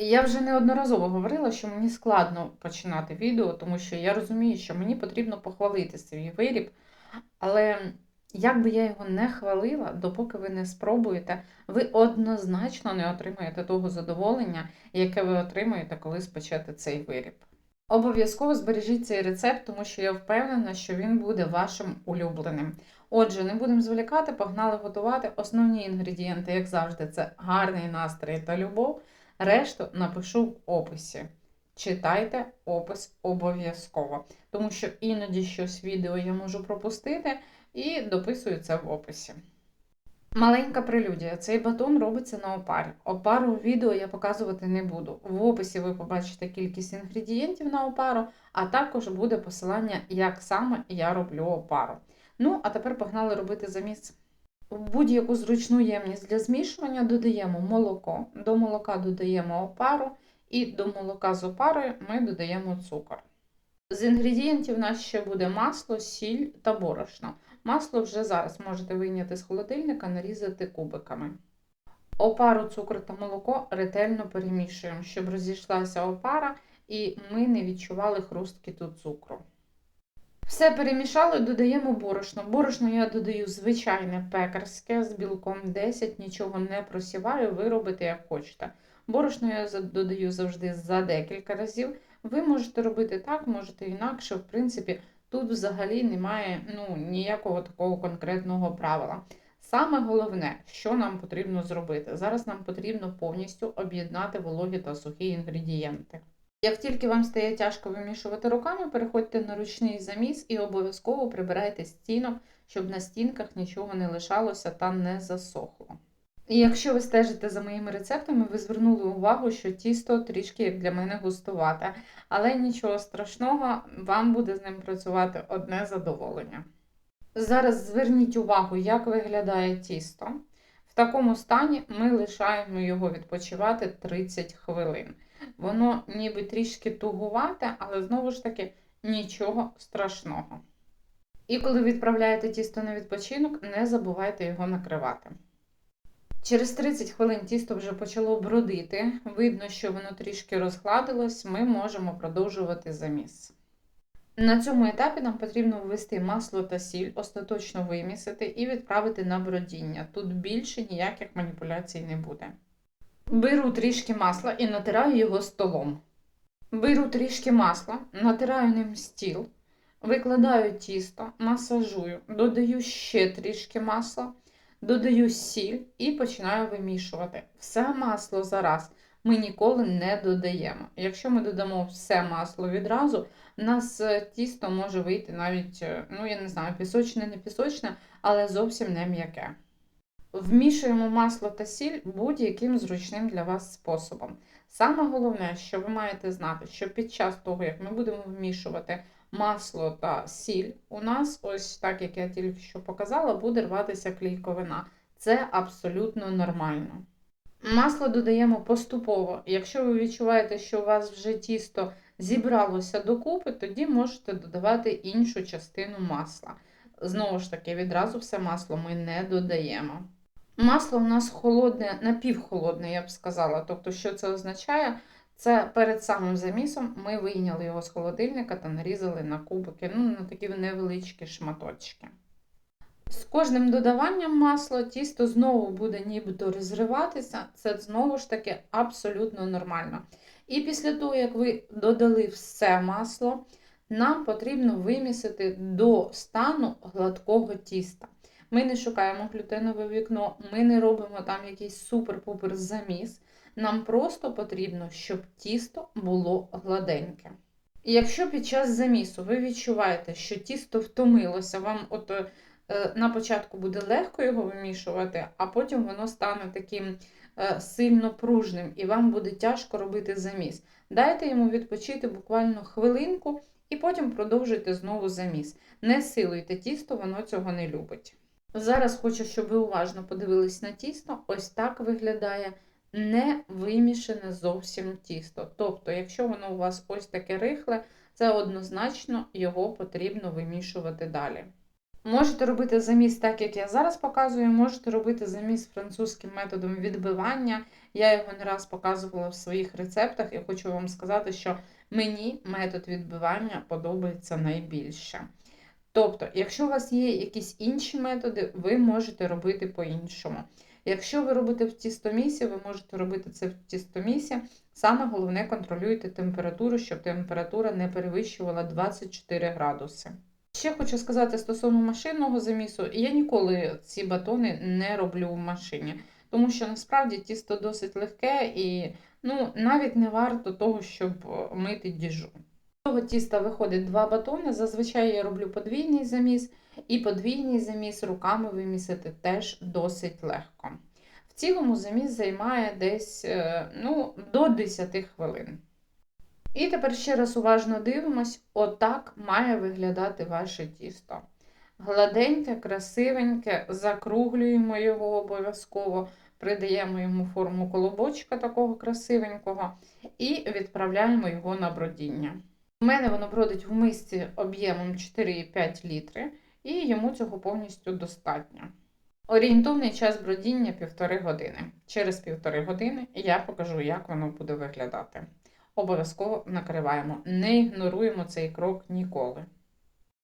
Я вже неодноразово говорила, що мені складно починати відео, тому що я розумію, що мені потрібно похвалити свій виріб, але як би я його не хвалила, допоки ви не спробуєте, ви однозначно не отримаєте того задоволення, яке ви отримаєте, коли спечете цей виріб. Обов'язково збережіть цей рецепт, тому що я впевнена, що він буде вашим улюбленим. Отже, не будемо зволікати, погнали готувати. Основні інгредієнти, як завжди, це гарний настрій та любов. Решту напишу в описі. Читайте опис обов'язково, тому що іноді щось відео я можу пропустити і дописую це в описі. Маленька прелюдія. Цей батон робиться на опарі. Опару в відео я показувати не буду. В описі ви побачите кількість інгредієнтів на опару, а також буде посилання, як саме я роблю опару. Ну, а тепер погнали робити заміс. В будь-яку зручну ємність для змішування додаємо молоко, до молока додаємо опару, і до молока з опарою ми додаємо цукор. З інгредієнтів у нас ще буде масло, сіль та борошно. Масло вже зараз можете вийняти з холодильника, нарізати кубиками. Опару, цукор та молоко ретельно перемішуємо, щоб розійшлася опара і ми не відчували хрусткіту цукру. Все перемішали, додаємо борошно. Борошно я додаю звичайне пекарське з білком 10, нічого не просіваю, ви робите як хочете. Борошно я додаю завжди за декілька разів. Ви можете робити так, можете інакше. В принципі, тут взагалі немає ну, ніякого такого конкретного правила. Саме головне, що нам потрібно зробити. Зараз нам потрібно повністю об'єднати вологі та сухі інгредієнти. Як тільки вам стає тяжко вимішувати руками, переходьте на ручний заміс і обов'язково прибирайте стінок, щоб на стінках нічого не лишалося та не засохло. І якщо ви стежите за моїми рецептами, ви звернули увагу, що тісто трішки як для мене густувате, але нічого страшного, вам буде з ним працювати одне задоволення. Зараз зверніть увагу, як виглядає тісто. В такому стані ми лишаємо його відпочивати 30 хвилин. Воно ніби трішки тугувате, але знову ж таки нічого страшного. І коли відправляєте тісто на відпочинок, не забувайте його накривати. Через 30 хвилин тісто вже почало бродити. Видно, що воно трішки розгладилось, ми можемо продовжувати заміс. На цьому етапі нам потрібно ввести масло та сіль, остаточно вимісити і відправити на бродіння. Тут більше ніяких маніпуляцій не буде. Беру трішки масла і натираю його столом. Беру трішки масла, натираю ним стіл, викладаю тісто, масажую, додаю ще трішки масла, додаю сіль і починаю вимішувати. Все масло зараз ми ніколи не додаємо. Якщо ми додамо все масло відразу, у нас е, тісто може вийти навіть, е, ну я не знаю, пісочне, не пісочне, але зовсім не м'яке. Вмішуємо масло та сіль будь-яким зручним для вас способом. Саме головне, що ви маєте знати, що під час того, як ми будемо вмішувати масло та сіль, у нас, ось так як я тільки що показала, буде рватися клійковина. Це абсолютно нормально. Масло додаємо поступово. Якщо ви відчуваєте, що у вас вже тісто зібралося докупи, тоді можете додавати іншу частину масла. Знову ж таки, відразу все масло ми не додаємо. Масло у нас холодне, напівхолодне, я б сказала. Тобто, що це означає? Це перед самим замісом ми вийняли його з холодильника та нарізали на кубики, ну, на такі невеличкі шматочки. З кожним додаванням масла тісто знову буде нібито розриватися, це знову ж таки абсолютно нормально. І після того, як ви додали все масло, нам потрібно вимісити до стану гладкого тіста. Ми не шукаємо глютенове вікно, ми не робимо там якийсь супер-пупер заміс. Нам просто потрібно, щоб тісто було гладеньке. І якщо під час замісу ви відчуваєте, що тісто втомилося, вам от е, на початку буде легко його вимішувати, а потім воно стане таким е, сильно пружним і вам буде тяжко робити заміс. Дайте йому відпочити буквально хвилинку і потім продовжуйте знову заміс. Не силуйте тісто, воно цього не любить. Зараз хочу, щоб ви уважно подивились на тісто. Ось так виглядає не вимішане зовсім тісто. Тобто, якщо воно у вас ось таке рихле, це однозначно його потрібно вимішувати далі. Можете робити заміс так, як я зараз показую, можете робити заміс французьким методом відбивання. Я його не раз показувала в своїх рецептах і хочу вам сказати, що мені метод відбивання подобається найбільше. Тобто, якщо у вас є якісь інші методи, ви можете робити по-іншому. Якщо ви робите в тістомісі, ви можете робити це в тістомісі. Саме головне контролюйте температуру, щоб температура не перевищувала 24 градуси. Ще хочу сказати стосовно машинного замісу, я ніколи ці батони не роблю в машині, тому що насправді тісто досить легке і ну, навіть не варто того, щоб мити діжу. Цього тіста виходить два батони. Зазвичай я роблю подвійний заміс, і подвійний заміс руками вимісити теж досить легко. В цілому заміс займає десь е, ну, до 10 хвилин. І тепер ще раз уважно дивимось, отак має виглядати ваше тісто. Гладеньке, красивеньке, закруглюємо його обов'язково, придаємо йому форму колобочка такого красивенького і відправляємо його на бродіння. У мене воно бродить в мисці об'ємом 4,5 літри, і йому цього повністю достатньо. Орієнтовний час бродіння 1,5 години. Через 1,5 години я покажу, як воно буде виглядати. Обов'язково накриваємо, не ігноруємо цей крок ніколи.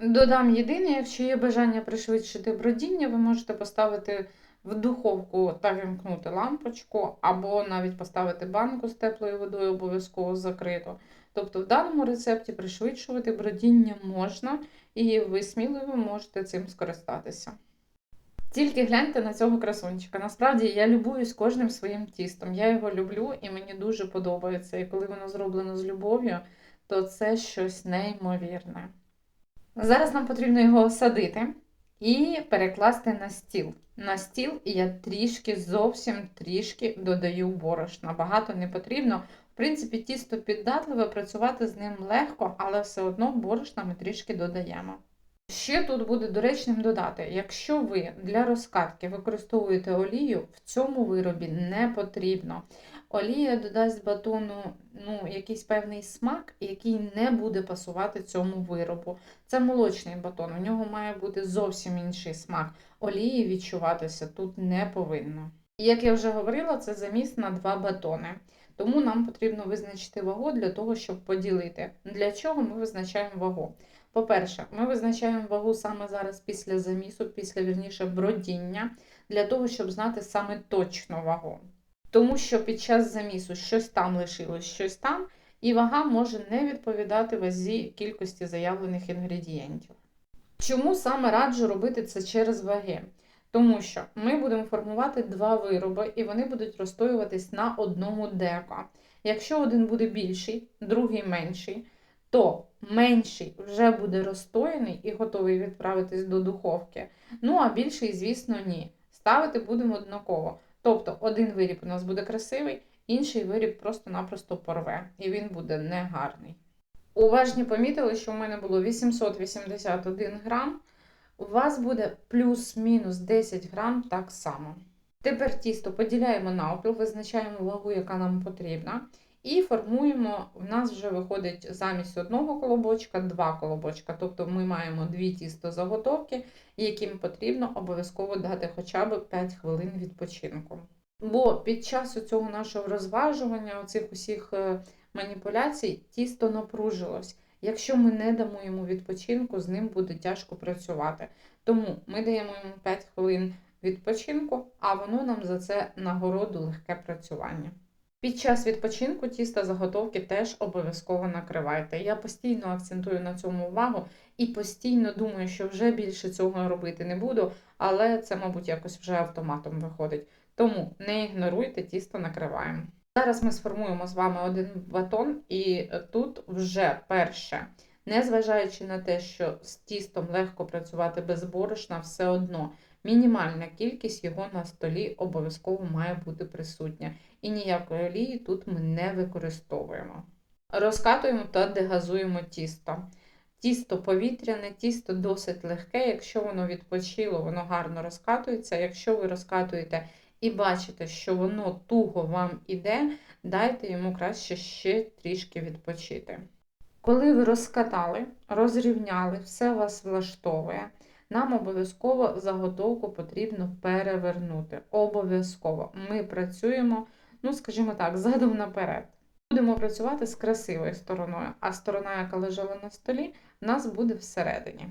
Додам єдине, якщо є бажання пришвидшити бродіння, ви можете поставити в духовку та вімкнути лампочку, або навіть поставити банку з теплою водою обов'язково закриту. Тобто в даному рецепті пришвидшувати бродіння можна, і ви сміливо можете цим скористатися. Тільки гляньте на цього красунчика. Насправді я любуюсь кожним своїм тістом. Я його люблю і мені дуже подобається. І коли воно зроблено з любов'ю, то це щось неймовірне. Зараз нам потрібно його осадити і перекласти на стіл. На стіл я трішки, зовсім трішки додаю борошна. Багато не потрібно. В принципі, тісто піддатливе, працювати з ним легко, але все одно борошна ми трішки додаємо. Ще тут буде доречним додати, якщо ви для розкатки використовуєте олію, в цьому виробі не потрібно. Олія додасть батону ну, якийсь певний смак, який не буде пасувати цьому виробу. Це молочний батон, у нього має бути зовсім інший смак. Олії відчуватися тут не повинно. І як я вже говорила, це заміс на два батони. Тому нам потрібно визначити вагу для того, щоб поділити. Для чого ми визначаємо вагу? По-перше, ми визначаємо вагу саме зараз після замісу, після вірніше бродіння, для того, щоб знати саме точну вагу. Тому що під час замісу щось там лишилось, щось там, і вага може не відповідати вазі кількості заявлених інгредієнтів. Чому саме раджу робити це через ваги? Тому що ми будемо формувати два вироби, і вони будуть розстоюватись на одному деко. Якщо один буде більший, другий менший, то менший вже буде розстояний і готовий відправитись до духовки. Ну, а більший, звісно, ні. Ставити будемо однаково. Тобто, один виріб у нас буде красивий, інший виріб просто-напросто порве, і він буде негарний. Уважні помітили, що у мене було 881 грам. У вас буде плюс-мінус 10 грам так само. Тепер тісто поділяємо навпіл, визначаємо вагу, яка нам потрібна. І формуємо, в нас вже виходить замість одного колобочка два колобочка. Тобто ми маємо дві тісто заготовки, яким потрібно обов'язково дати хоча б 5 хвилин відпочинку. Бо під час цього нашого розважування, оцих усіх е, маніпуляцій, тісто напружилось. Якщо ми не дамо йому відпочинку, з ним буде тяжко працювати. Тому ми даємо йому 5 хвилин відпочинку, а воно нам за це нагороду легке працювання. Під час відпочинку тіста заготовки теж обов'язково накривайте. Я постійно акцентую на цьому увагу і постійно думаю, що вже більше цього робити не буду, але це, мабуть, якось вже автоматом виходить. Тому не ігноруйте, тісто накриваємо. Зараз ми сформуємо з вами один батон, і тут вже перше, незважаючи на те, що з тістом легко працювати без борошна, все одно мінімальна кількість його на столі обов'язково має бути присутня. І ніякої олії тут ми не використовуємо. Розкатуємо та дегазуємо тісто. Тісто повітряне, тісто досить легке, якщо воно відпочило, воно гарно розкатується. Якщо ви розкатуєте і бачите, що воно туго вам іде, дайте йому краще ще трішки відпочити. Коли ви розкатали, розрівняли, все вас влаштовує, нам обов'язково заготовку потрібно перевернути. Обов'язково ми працюємо ну, скажімо так, задом наперед. Будемо працювати з красивою стороною, а сторона, яка лежала на столі, в нас буде всередині.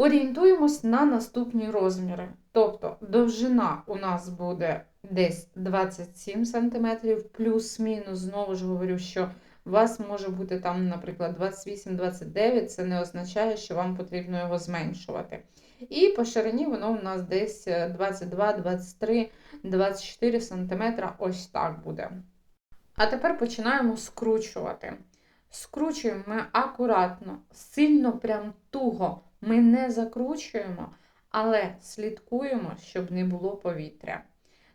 Орієнтуємось на наступні розміри. Тобто довжина у нас буде десь 27 см, плюс-мінус, знову ж говорю, що у вас може бути там, наприклад, 28-29, це не означає, що вам потрібно його зменшувати. І по ширині воно у нас десь 22, 23, 24 см, ось так буде. А тепер починаємо скручувати. Скручуємо ми акуратно, сильно прям туго ми не закручуємо, але слідкуємо, щоб не було повітря.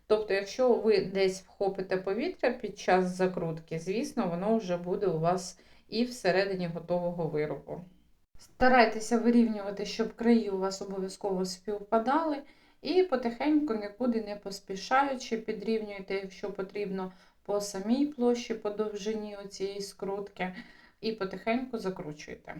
Тобто, якщо ви десь вхопите повітря під час закрутки, звісно, воно вже буде у вас і всередині готового виробу. Старайтеся вирівнювати, щоб краї у вас обов'язково співпадали, і потихеньку, нікуди не поспішаючи, підрівнюйте, якщо потрібно, по самій площі, по довжині цієї скрутки, і потихеньку закручуйте.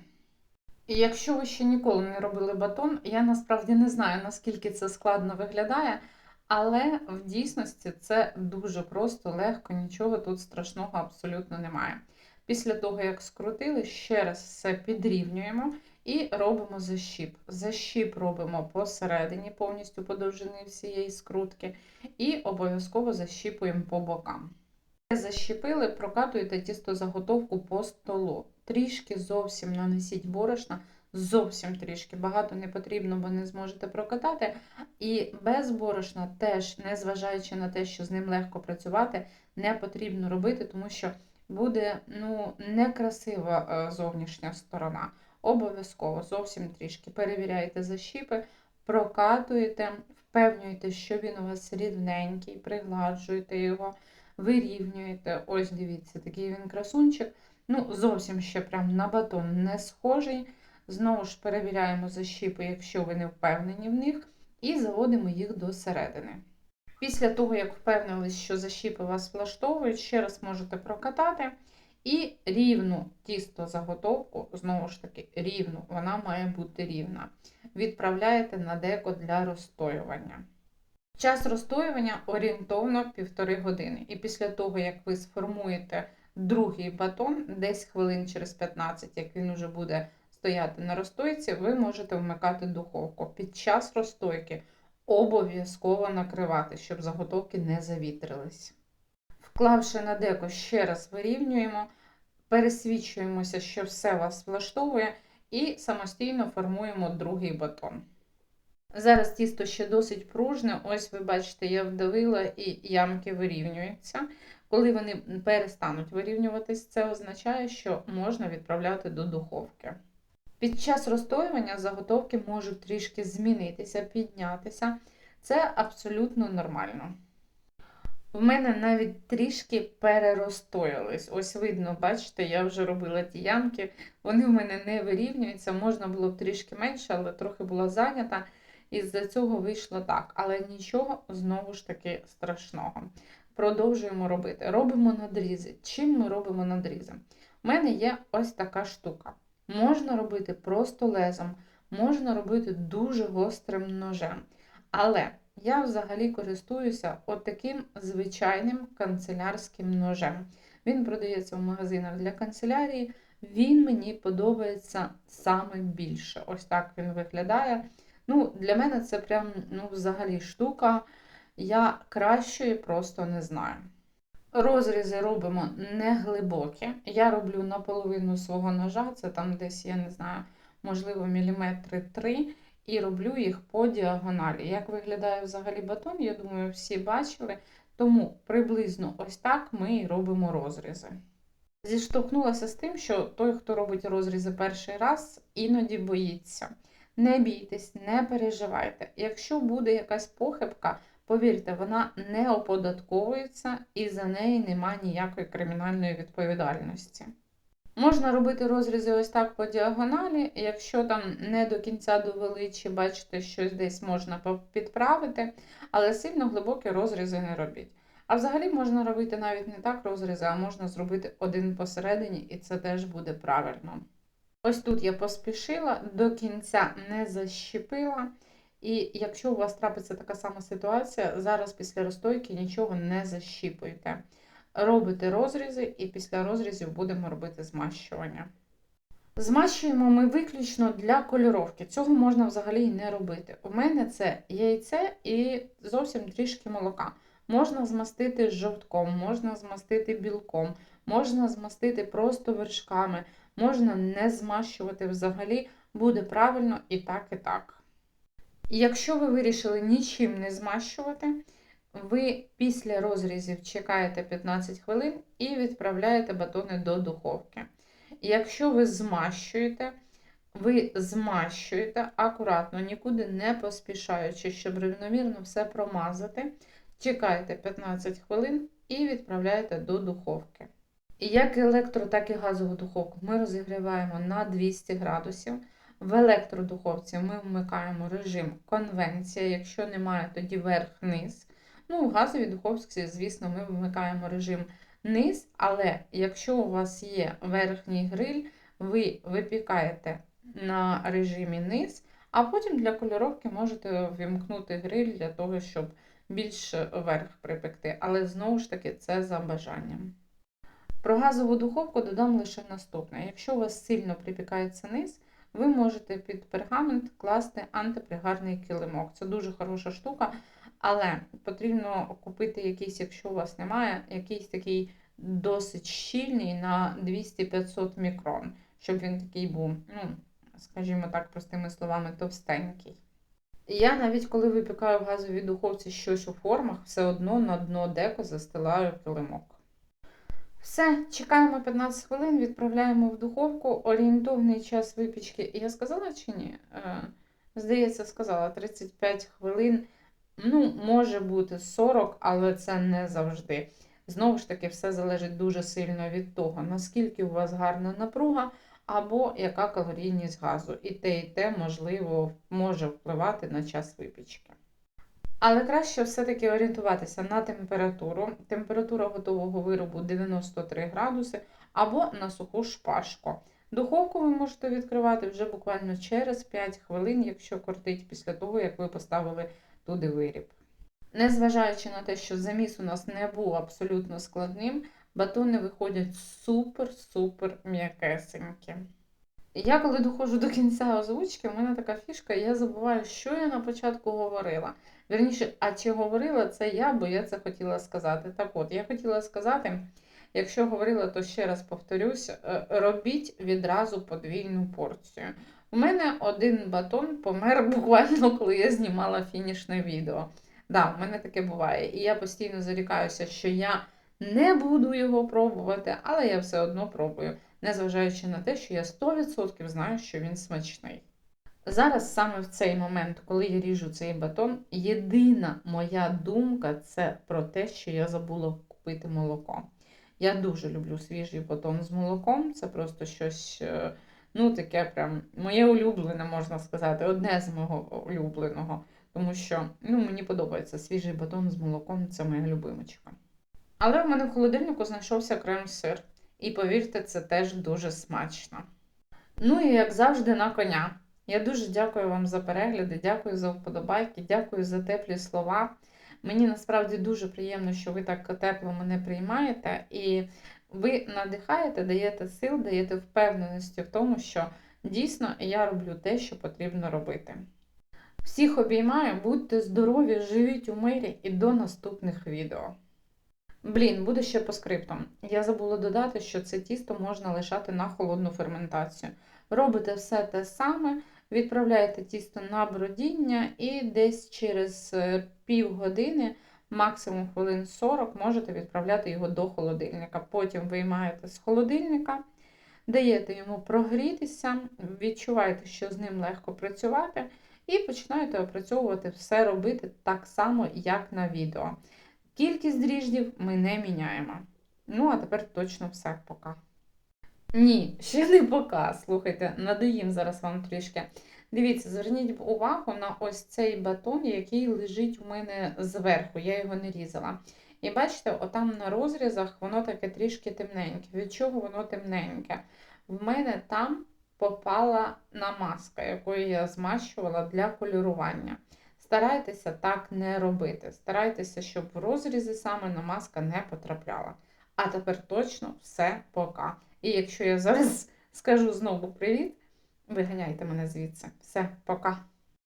І якщо ви ще ніколи не робили батон, я насправді не знаю, наскільки це складно виглядає, але в дійсності це дуже просто, легко, нічого тут страшного абсолютно немає. Після того, як скрутили, ще раз все підрівнюємо і робимо защіп. Защіп робимо посередині, повністю по довжині всієї скрутки, і обов'язково защіпуємо по бокам. Защіпили, прокатуєте тістозаготовку по столу. Трішки зовсім нанесіть борошна, зовсім трішки. Багато не потрібно, бо не зможете прокатати. І без борошна теж, незважаючи на те, що з ним легко працювати, не потрібно робити, тому що буде ну, некрасива е, зовнішня сторона. Обов'язково зовсім трішки перевіряйте защіпи, прокатуєте, впевнюєте, що він у вас рівненький, пригладжуєте його, вирівнюєте. Ось дивіться, такий він красунчик. Ну, зовсім ще прям на батон не схожий. Знову ж перевіряємо защіпи, якщо ви не впевнені в них, і заводимо їх до середини. Після того, як впевнились, що защіпи вас влаштовують, ще раз можете прокатати. І рівну тісто заготовку, знову ж таки, рівну, вона має бути рівна. Відправляєте на деко для розстоювання. Час розстоювання орієнтовно півтори години. І після того, як ви сформуєте другий батон, десь хвилин через 15, як він уже буде стояти на розстойці, ви можете вмикати духовку. Під час розстойки обов'язково накривати, щоб заготовки не завітрились. Вклавши на деко, ще раз вирівнюємо, пересвідчуємося, що все вас влаштовує, і самостійно формуємо другий батон. Зараз тісто ще досить пружне, ось ви бачите, я вдавила і ямки вирівнюються. Коли вони перестануть вирівнюватись, це означає, що можна відправляти до духовки. Під час розстоювання заготовки можуть трішки змінитися, піднятися. Це абсолютно нормально. В мене навіть трішки перерозстоялись. Ось видно, бачите, я вже робила ті ямки, вони в мене не вирівнюються, можна було б трішки менше, але трохи була зайнята. І з-за цього вийшло так. Але нічого знову ж таки страшного. Продовжуємо робити. Робимо надрізи. Чим ми робимо надрізи? У мене є ось така штука. Можна робити просто лезом, можна робити дуже гострим ножем. Але я взагалі користуюся отаким звичайним канцелярським ножем. Він продається в магазинах для канцелярії. Він мені подобається саме більше. Ось так він виглядає. Ну, Для мене це прям ну, взагалі штука. Я кращої просто не знаю. Розрізи робимо не глибокі. Я роблю наполовину свого ножа, це там десь, я не знаю, можливо, міліметри 3, і роблю їх по діагоналі. Як виглядає взагалі батон, я думаю, всі бачили. Тому приблизно ось так ми і робимо розрізи. Зіштовхнулася з тим, що той, хто робить розрізи перший раз, іноді боїться. Не бійтесь, не переживайте. Якщо буде якась похибка, повірте, вона не оподатковується і за неї немає ніякої кримінальної відповідальності. Можна робити розрізи ось так по діагоналі, якщо там не до кінця довели, чи бачите, щось десь можна підправити, але сильно глибокі розрізи не робіть. А взагалі можна робити навіть не так розрізи, а можна зробити один посередині, і це теж буде правильно. Ось тут я поспішила, до кінця не защепила. І якщо у вас трапиться така сама ситуація, зараз після розстойки нічого не защіпуйте. Робите розрізи, і після розрізів будемо робити змащування. Змащуємо ми виключно для кольоровки. Цього можна взагалі і не робити. У мене це яйце і зовсім трішки молока. Можна змастити жовтком, можна змастити білком, можна змастити просто вершками, можна не змащувати взагалі, буде правильно і так, і так. Якщо ви вирішили нічим не змащувати, ви після розрізів чекаєте 15 хвилин і відправляєте батони до духовки. Якщо ви змащуєте, ви змащуєте акуратно, нікуди не поспішаючи, щоб рівномірно все промазати. Чекаєте 15 хвилин і відправляєте до духовки. Як електро, так і газову духовку ми розігріваємо на 200 градусів. В електродуховці ми вмикаємо режим конвенція, якщо немає, тоді верх-низ. Ну, в газовій духовці, звісно, ми вмикаємо режим низ, але якщо у вас є верхній гриль, ви випікаєте на режимі низ, а потім для кольоровки можете вімкнути гриль для того, щоб більш верх припекти. Але знову ж таки, це за бажанням. Про газову духовку додам лише наступне. Якщо у вас сильно припікається низ, ви можете під пергамент класти антипригарний килимок. Це дуже хороша штука, але потрібно купити якийсь, якщо у вас немає, якийсь такий досить щільний на 200-500 мікрон, щоб він такий був, ну, скажімо так, простими словами, товстенький. Я навіть коли випікаю в газовій духовці щось у формах, все одно на дно деко застилаю килимок. Все, чекаємо 15 хвилин, відправляємо в духовку. Орієнтовний час випічки. Я сказала чи ні? Е, Здається, сказала 35 хвилин. Ну, може бути 40, але це не завжди. Знову ж таки, все залежить дуже сильно від того, наскільки у вас гарна напруга, або яка калорійність газу. І те, і те, можливо, може впливати на час випічки. Але краще все-таки орієнтуватися на температуру. Температура готового виробу 93 градуси або на суху шпажку. Духовку ви можете відкривати вже буквально через 5 хвилин, якщо кортить після того, як ви поставили туди виріб. Незважаючи на те, що заміс у нас не був абсолютно складним, батони виходять супер-супер м'якесенькі. Я коли доходжу до кінця озвучки, у мене така фішка, я забуваю, що я на початку говорила. Вірніше, а чи говорила це я, бо я це хотіла сказати. Так от, я хотіла сказати, якщо говорила, то ще раз повторюсь, е, робіть відразу подвійну порцію. У мене один батон помер буквально, коли я знімала фінішне відео. Да, у мене таке буває. І я постійно зарікаюся, що я не буду його пробувати, але я все одно пробую, незважаючи на те, що я 100% знаю, що він смачний. Зараз саме в цей момент, коли я ріжу цей батон, єдина моя думка це про те, що я забула купити молоко. Я дуже люблю свіжий батон з молоком. Це просто щось, е, ну, таке прям моє улюблене, можна сказати, одне з мого улюбленого. Тому що ну, мені подобається свіжий батон з молоком, це моя любимочка. Але в мене в холодильнику знайшовся крем-сир. І повірте, це теж дуже смачно. Ну і як завжди, на коня. Я дуже дякую вам за перегляди, дякую за вподобайки, дякую за теплі слова. Мені насправді дуже приємно, що ви так тепло мене приймаєте, і ви надихаєте, даєте сил, даєте впевненості в тому, що дійсно я роблю те, що потрібно робити. Всіх обіймаю, будьте здорові, живіть у мирі і до наступних відео. Блін, буде ще по скриптам. Я забула додати, що це тісто можна лишати на холодну ферментацію. Робите все те саме, відправляєте тісто на бродіння і десь через е, пів години, максимум хвилин 40, можете відправляти його до холодильника. Потім виймаєте з холодильника, даєте йому прогрітися, відчуваєте, що з ним легко працювати, і починаєте опрацьовувати все робити так само, як на відео. Кількість дріждів ми не міняємо. Ну, а тепер точно все пока. Ні, ще не пока. Слухайте, надоїм зараз вам трішки. Дивіться, зверніть увагу на ось цей батон, який лежить у мене зверху, я його не різала. І бачите, отам на розрізах воно таке трішки темненьке. Від чого воно темненьке? В мене там попала намазка, якою я змащувала для кольорування. Старайтеся так не робити. Старайтеся, щоб в розрізи саме намазка не потрапляла. А тепер точно все пока. І якщо я зараз скажу знову привіт, виганяйте мене звідси. Все, пока.